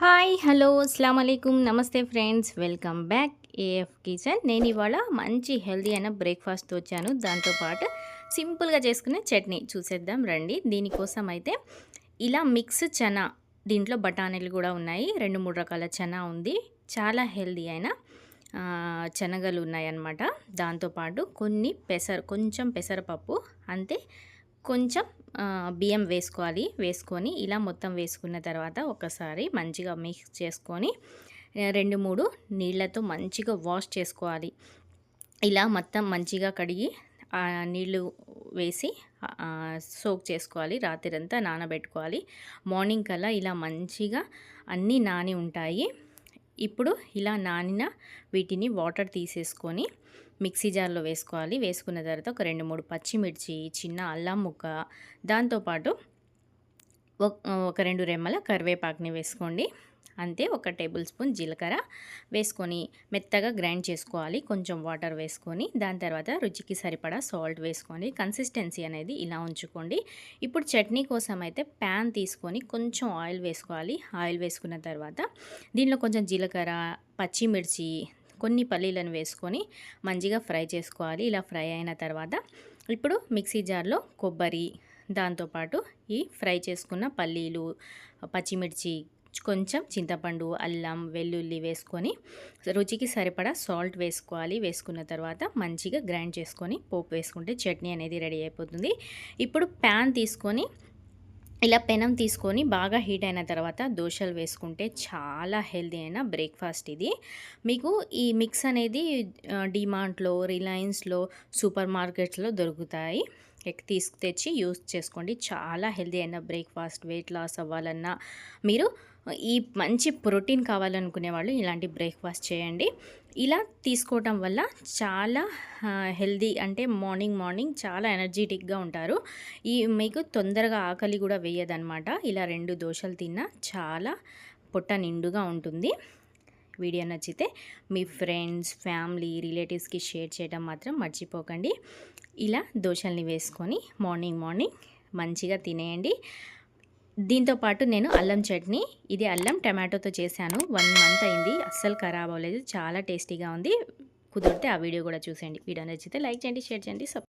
Hi hello అస్సలం అయికుం నమస్తే friends welcome back. AF kitchen. నేను ఇవాళ మంచి హెల్దీ అయిన బ్రేక్ఫాస్ట్ వచ్చాను. దాంతోపాటు సింపుల్గా చేసుకునే చట్నీ చూసేద్దాం రండి. దీనికోసం అయితే ఇలా మిక్స్ చనా దీంట్లో బఠానీలు కూడా ఉన్నాయి. రెండు మూడు రకాల చనా ఉంది. చాలా హెల్దీ అయిన శనగలు ఉన్నాయన్నమాట. దాంతోపాటు కొన్ని పెసర కొంచెం పెసరపప్పు అంతే. కొంచెం బియ్యం వేసుకోవాలి. వేసుకొని ఇలా మొత్తం వేసుకున్న తర్వాత ఒకసారి మంచిగా మిక్స్ చేసుకొని రెండు మూడు నీళ్ళతో మంచిగా వాష్ చేసుకోవాలి. ఇలా మొత్తం మంచిగా కడిగి నీళ్ళు వేసి సోక్ చేసుకోవాలి. రాత్రి అంతా నానబెట్టుకోవాలి. మార్నింగ్ కల్లా ఇలా మంచిగా అన్నీ నాని ఉంటాయి. ఇప్పుడు ఇలా నానిన వీటిని వాటర్ తీసేసుకొని మిక్సీ జార్లో వేసుకోవాలి. వేసుకున్న తర్వాత ఒక రెండు మూడు పచ్చిమిర్చి చిన్న అల్లం ముక్క దాంతోపాటు ఒక రెండు రెమ్మల కరివేపాకుని వేసుకోండి. అంతే ఒక టేబుల్ స్పూన్ జీలకర్ర వేసుకొని మెత్తగా గ్రైండ్ చేసుకోవాలి. కొంచెం వాటర్ వేసుకొని దాని తర్వాత రుచికి సరిపడా సాల్ట్ వేసుకొని కన్సిస్టెన్సీ అనేది ఇలా ఉంచుకోండి. ఇప్పుడు చట్నీ కోసం అయితే ప్యాన్ తీసుకొని కొంచెం ఆయిల్ వేసుకోవాలి. ఆయిల్ వేసుకున్న తర్వాత దీనిలో కొంచెం జీలకర్ర పచ్చిమిర్చి కొన్ని పల్లీలను వేసుకొని మంచిగా ఫ్రై చేసుకోవాలి. ఇలా ఫ్రై అయిన తర్వాత ఇప్పుడు మిక్సీ జార్లో కొబ్బరి దాంతోపాటు ఈ ఫ్రై చేసుకున్న పల్లీలు పచ్చిమిర్చి కొంచెం చింతపండు అల్లం వెల్లుల్లి వేసుకొని రుచికి సరిపడా సాల్ట్ వేసుకోవాలి. వేసుకున్న తర్వాత మంచిగా గ్రైండ్ చేసుకొని పోపు వేసుకుంటే చట్నీ అనేది రెడీ అయిపోతుంది. ఇప్పుడు ప్యాన్ తీసుకొని ఇలా పెనం తీసుకొని బాగా హీట్ అయిన తర్వాత దోశలు వేసుకుంటే చాలా హెల్దీ అయిన బ్రేక్ఫాస్ట్ ఇది. మీకు ఈ మిక్స్ అనేది డిమాంట్లో రిలయన్స్లో సూపర్ మార్కెట్స్లో దొరుకుతాయి. తీసుకు తెచ్చి యూస్ చేసుకోండి. చాలా హెల్దీ అయిన బ్రేక్ఫాస్ట్ వెయిట్ లాస్ అవ్వాలన్నా మీరు ఈ మంచి ప్రోటీన్ కావాలనుకునే వాళ్ళు ఇలాంటి బ్రేక్ఫాస్ట్ చేయండి. ఇలా తీసుకోవటం వల్ల చాలా హెల్దీ అంటే మార్నింగ్ మార్నింగ్ చాలా ఎనర్జెటిక్గా ఉంటారు. ఈ మీకు తొందరగా ఆకలి కూడా వేయదనమాట ఇలా రెండు దోశలు తిన్నా చాలా పొట్ట నిండుగా ఉంటుంది. వీడియో నచ్చితే మీ ఫ్రెండ్స్ ఫ్యామిలీ రిలేటివ్స్కి షేర్ చేయడం మాత్రం మర్చిపోకండి. ఇలా దోశల్ని వేసుకొని మార్నింగ్ మార్నింగ్ మంచిగా తినేయండి. దీంతోపాటు నేను అల్లం చట్నీ ఇది అల్లం టమాటోతో చేశాను. వన్ మంత్ అయింది అస్సలు ఖరాబ్ అవ్వలేదు చాలా టేస్టీగా ఉంది. కుదిరితే ఆ వీడియో కూడా చూసేయండి. వీడియో నచ్చితే లైక్ చేయండి షేర్ చేయండి